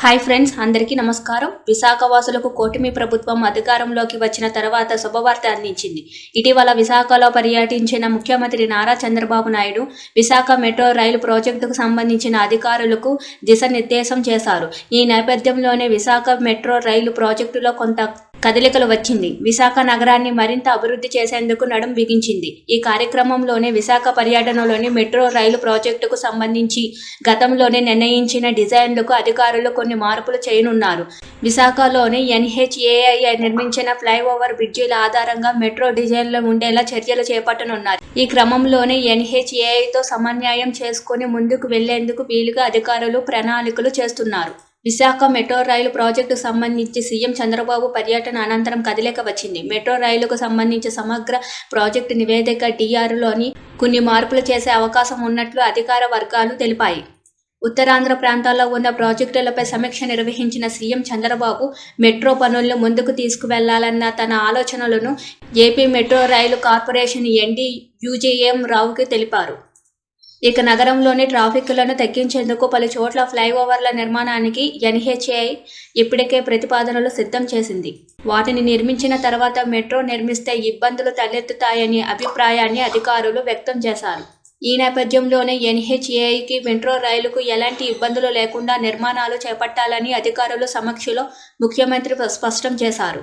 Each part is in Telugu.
హాయ్ ఫ్రెండ్స్ అందరికీ నమస్కారం. విశాఖ వాసులకు కూటమి ప్రభుత్వం అధికారంలోకి వచ్చిన తర్వాత శుభవార్త అందించింది. ఇటీవల విశాఖలో పర్యటించిన ముఖ్యమంత్రి నారా చంద్రబాబు నాయుడు విశాఖ మెట్రో రైలు ప్రాజెక్టుకు సంబంధించిన అధికారులకు దిశానిర్దేశం చేశారు. ఈ నేపథ్యంలోనే విశాఖ మెట్రో రైలు ప్రాజెక్టులో కొంత కదలికలు వచ్చింది. విశాఖ నగరాన్ని మరింత అభివృద్ధి చేసేందుకు నడుం బిగించింది. ఈ కార్యక్రమంలోనే విశాఖ పర్యటనలోని మెట్రో రైలు ప్రాజెక్టుకు సంబంధించి గతంలోనే నిర్ణయించిన డిజైన్లకు అధికారులు కొన్ని మార్పులు చేయనున్నారు. విశాఖలోని ఎన్హెచ్ఏఐ నిర్మించిన ఫ్లైఓవర్ బ్రిడ్జీల ఆధారంగా మెట్రో డిజైన్లు ఉండేలా చర్యలు చేపట్టనున్నారు. ఈ క్రమంలోనే ఎన్హెచ్ఏఐతో సమన్వయం చేసుకుని ముందుకు వెళ్ళేందుకు వీలుగా అధికారులు ప్రణాళికలు చేస్తున్నారు. విశాఖ మెట్రో రైలు ప్రాజెక్టు సంబంధించి సీఎం చంద్రబాబు పర్యటన అనంతరం కదిలేక వచ్చింది. మెట్రో రైలుకు సంబంధించి సమగ్ర ప్రాజెక్టు నివేదిక డిఆర్లోని కొన్ని మార్పులు చేసే అవకాశం ఉన్నట్లు అధికార వర్గాలు తెలిపాయి. ఉత్తరాంధ్ర ప్రాంతాల్లో ఉన్న ప్రాజెక్టులపై సమీక్ష నిర్వహించిన సీఎం చంద్రబాబు మెట్రో పనులను ముందుకు తీసుకువెళ్ళాలన్న తన ఆలోచనలను ఏపీ మెట్రో రైలు కార్పొరేషన్ ఎండీ యూజేఎం రావుకి తెలిపారు. ఇక నగరంలోని ట్రాఫిక్లను తగ్గించేందుకు పలు చోట్ల ఫ్లైఓవర్ల నిర్మాణానికి ఎన్హెచ్ఏఐ ఇప్పటికే ప్రతిపాదనలు సిద్ధం చేసింది. వాటిని నిర్మించిన తర్వాత మెట్రో నిర్మిస్తే ఇబ్బందులు తలెత్తుతాయని అభిప్రాయాన్ని అధికారులు వ్యక్తం చేశారు. ఈ నేపథ్యంలోనే ఎన్హెచ్ఏఐకి మెట్రో రైలుకు ఎలాంటి ఇబ్బందులు లేకుండా నిర్మాణాలు చేపట్టాలని అధికారుల సమక్షంలో ముఖ్యమంత్రి స్పష్టం చేశారు.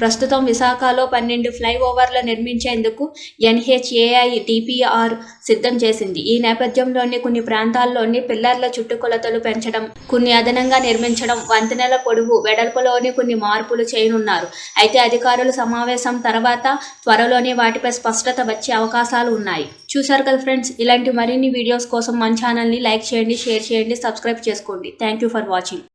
ప్రస్తుతం విశాఖలో పన్నెండు ఫ్లైఓవర్లు నిర్మించేందుకు ఎన్హెచ్ఏఐ డిపిఆర్ సిద్ధం చేసింది. ఈ నేపథ్యంలోని కొన్ని ప్రాంతాల్లోని పిల్లర్ల చుట్టుకొలతలు పెంచడం కొన్ని అదనంగా నిర్మించడం వంతెనల పొడవు వెడల్పులోని కొన్ని మార్పులు చేయనున్నారు. అయితే అధికారుల సమావేశం తర్వాత త్వరలోనే వాటిపై స్పష్టత వచ్చే అవకాశాలు ఉన్నాయి. చూసారు కదా ఫ్రెండ్స్? ఇలాంటి మరిన్ని వీడియోస్ కోసం మన ఛానల్ని లైక్ చేయండి షేర్ చేయండి సబ్స్క్రైబ్ చేసుకోండి. Thank you for watching.